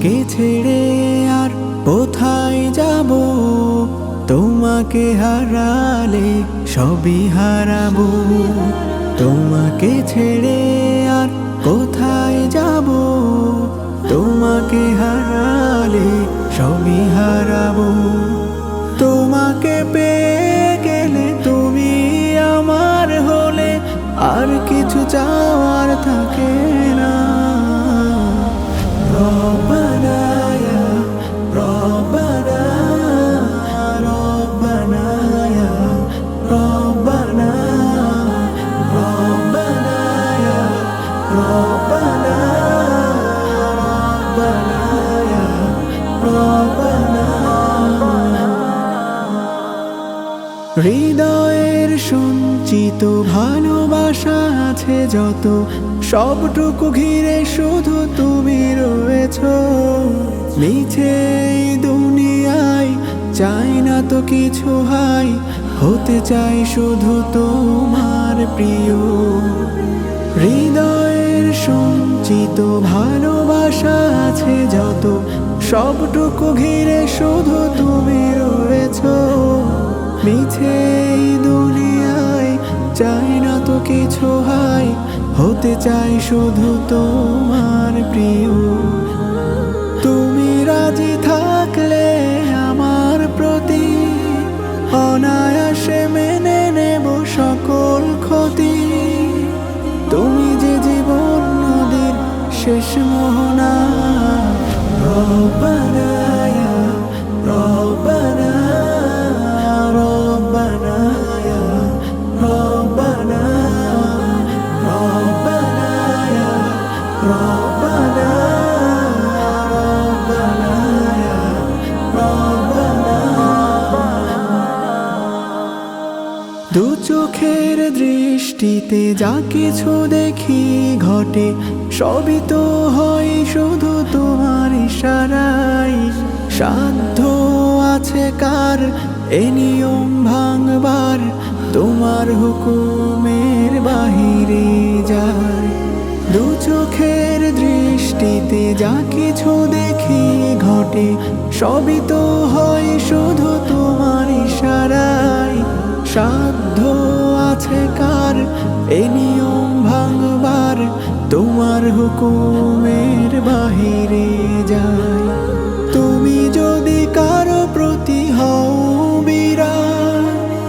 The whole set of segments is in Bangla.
তোমাকে ছেড়ে আর কোথায় যাব? তোমাকে হারালে সবই হারাব। তোমাকে ছেড়ে আর কোথায় যাব? তোমাকে হারালে সবই হারাব। তোমাকে পেয়ে গেলে তুমি আমার হলে আর কিছু চাওয়ার থাকে না হৃদয়ের সঞ্চিত ভালোবাসা আছে যত। সবটুকু ঘিরে শুধু তুমি রয়েছ। এই দুনিয়ায় চাই না তো কিছু হাই। হতে চাই শুধু তোমার প্রিয়। হৃদয়ের সঞ্চিত ভালোবাসা আছে যত। সবটুকু ঘিরে শুধু তুমি রয়েছ। মিছে এই দুনিয়ায়, চাই না তো কিছু হাই, হতে চাই শুধু তোমার প্রিয়। তুমি রাজি থাকলে আমার প্রতি, অনায়াসে মেনে নেব সকল ক্ষতি। তুমি যে জীবন নদীর শেষ মোহনা রব্বানা ইয়া চোখের দৃষ্টিতে যা কিছু দেখি ঘটে, সবই তো হয় শুধু তোমার ইশারাই সাধ্য আছে কার? এ নিয়ম ভাঙবার, তোমার হুকুমের বাহিরে যায়। দু চোখের দৃষ্টিতে যা কিছু দেখি ঘটে, সবই তো হয় শুধু তোমার ইশারাই সাধ্য আছে কার? এ নিয়ম ভাঙবার তোমার হুকুমের বাহিরে যায় তুমি যদি কারও প্রতি হও বিরাট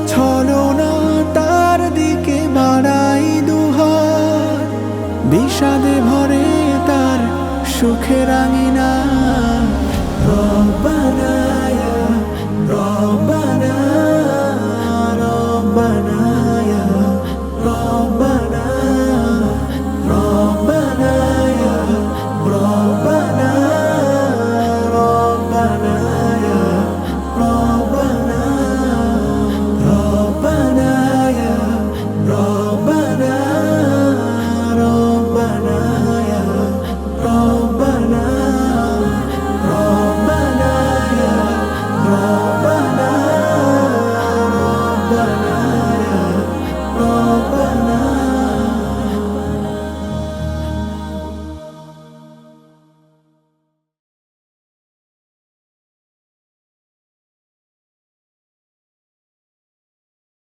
ছলো না তার দিকে বাড়াই দুহার বিষাদে ভরে তার সুখের আঙিনা